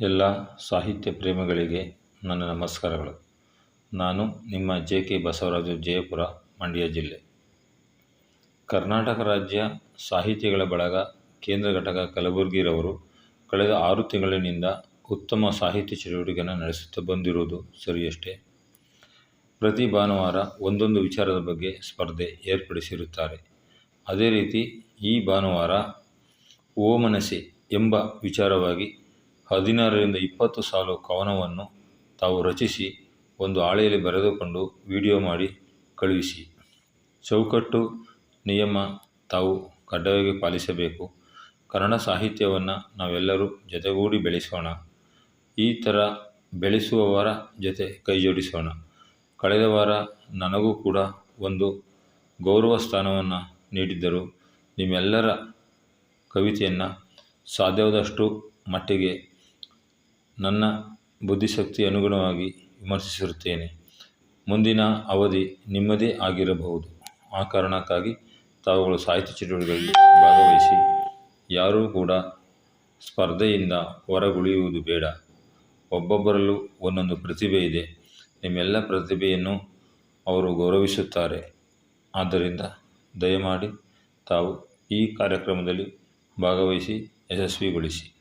ಎಲ್ಲ ಸಾಹಿತ್ಯ ಪ್ರೇಮಿಗಳಿಗೆ ನನ್ನ ನಮಸ್ಕಾರಗಳು. ನಾನು ನಿಮ್ಮ ಜೆ ಕೆ ಬಸವರಾಜು ಜಯಪುರ, ಮಂಡ್ಯ ಜಿಲ್ಲೆ. ಕರ್ನಾಟಕ ರಾಜ್ಯ ಸಾಹಿತ್ಯಗಳ ಬಳಗ ಕೇಂದ್ರ ಘಟಕ ಕಲಬುರಗಿರವರು ಕಳೆದ ಆರು ತಿಂಗಳಿನಿಂದ ಉತ್ತಮ ಸಾಹಿತ್ಯ ಚಟುವಟಿಕೆಯನ್ನು ನಡೆಸುತ್ತಾ ಬಂದಿರುವುದು ಸರಿಯಷ್ಟೇ. ಪ್ರತಿ ಭಾನುವಾರ ಒಂದೊಂದು ವಿಚಾರದ ಬಗ್ಗೆ ಸ್ಪರ್ಧೆ ಏರ್ಪಡಿಸಿರುತ್ತಾರೆ. ಅದೇ ರೀತಿ ಈ ಭಾನುವಾರ ಓಮನಸೆ ಎಂಬ ವಿಚಾರವಾಗಿ ಹದಿನಾರರಿಂದ ಇಪ್ಪತ್ತು ಸಾಲು ಕವನವನ್ನು ತಾವು ರಚಿಸಿ ಒಂದು ಹಾಳೆಯಲ್ಲಿ ಬರೆದುಕೊಂಡು ವಿಡಿಯೋ ಮಾಡಿ ಕಳುಹಿಸಿ. ಚೌಕಟ್ಟು ನಿಯಮ ತಾವು ಕಡ್ಡಾಯವಾಗಿ ಪಾಲಿಸಬೇಕು. ಕನ್ನಡ ಸಾಹಿತ್ಯವನ್ನು ನಾವೆಲ್ಲರೂ ಜೊತೆಗೂಡಿ ಬೆಳೆಸೋಣ. ಈ ಥರ ಬೆಳೆಸುವವರ ಜೊತೆ ಕೈಜೋಡಿಸೋಣ. ಕಳೆದ ವಾರ ನನಗೂ ಕೂಡ ಒಂದು ಗೌರವ ಸ್ಥಾನವನ್ನು ನೀಡಿದ್ದರು. ನಿಮ್ಮೆಲ್ಲರ ಕವಿತೆಯನ್ನು ಸಾಧ್ಯವಾದಷ್ಟು ಮಟ್ಟಿಗೆ ನನ್ನ ಬುದ್ಧಿಶಕ್ತಿ ಅನುಗುಣವಾಗಿ ವಿಮರ್ಶಿಸಿರುತ್ತೇನೆ. ಮುಂದಿನ ಅವಧಿ ನಿಮ್ಮದೇ ಆಗಿರಬಹುದು. ಆ ಕಾರಣಕ್ಕಾಗಿ ತಾವುಗಳು ಸಾಹಿತ್ಯ ಚಟುವಟಿಕೆಗಳಲ್ಲಿ ಭಾಗವಹಿಸಿ, ಯಾರೂ ಕೂಡ ಸ್ಪರ್ಧೆಯಿಂದ ಹೊರಗುಳಿಯುವುದು ಬೇಡ. ಒಬ್ಬೊಬ್ಬರಲ್ಲೂ ಒಂದೊಂದು ಪ್ರತಿಭೆ ಇದೆ. ನಿಮ್ಮೆಲ್ಲ ಪ್ರತಿಭೆಯನ್ನು ಅವರು ಗೌರವಿಸುತ್ತಾರೆ. ಆದ್ದರಿಂದ ದಯಮಾಡಿ ತಾವು ಈ ಕಾರ್ಯಕ್ರಮದಲ್ಲಿ ಭಾಗವಹಿಸಿ ಯಶಸ್ವಿಗೊಳಿಸಿ.